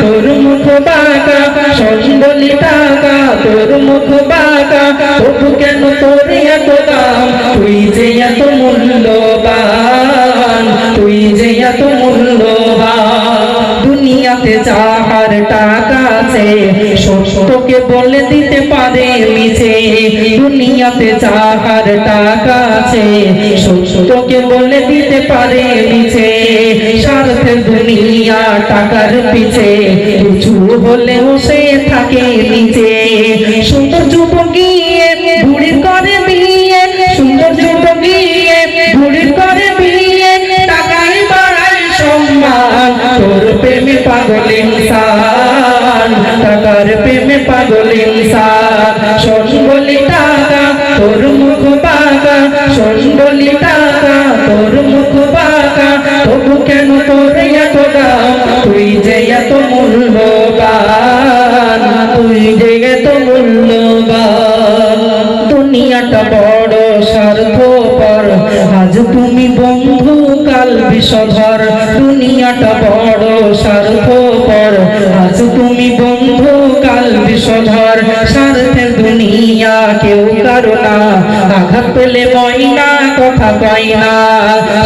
তোর মুখ বাঁকা শোন বলি টাকা তোর মুখ বাঁকা তবু কেন তোর এত দাম? তুই যে এত মূল্যবান, তুই দুনিয়াতে যাহার টাকা সত্যকে বলে দিতে পারে মিছে। দুনিয়াতে যাহার টাকা আছে সত্যকে বলে দিতে পারে মিছে। স্বার্থের দুনিয়া টাকার পিছে, কিছু হলেও সে থাকে নিচে। তোর মুখ বাঁকা শোন বলি টাকা, তোর মুখ বাঁকা তবু কেন তোর এত তুই যে এত মূল্যবান, তুই যে এত মূল্যবান। দুনিয়াটা বড় স্বার্থপর, আজ তুমি বন্ধু, কাল বিষধর। দুনিয়াটা বড় স্বার্থপর। দুনিয়া কেউ কারও না আঘাত পেলে ময়না, কথা কয় না।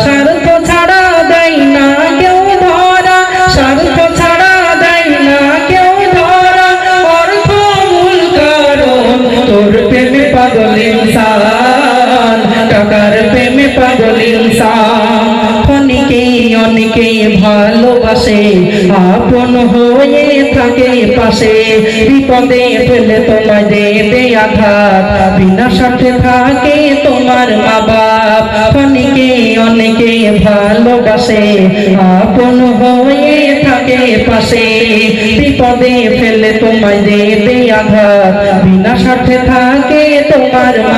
স্বার্থ ছাড়া দেয় না কেউ ধরা। স্বার্থ ছাড়া দেয় না কেউ ধরা। অর্থ মূল কারণ, তোর প্রেমে পাগল ইনসান। টাকার প্রেমে পাগল ইনসান। ভালোবাসে, আপন হয়ে থাকে পাশে। বিপদে ফেলে তোমায় দেবে আঘাত, বিনা সাথে থাকে তোমার মা বাপ। অনেকে অনেকে ভালোবাসে, আপন হয়ে থাকে পাশে। বিপদে ফেলে তোমায় আঘাত, বিনা সাথে থাকে তোমার মা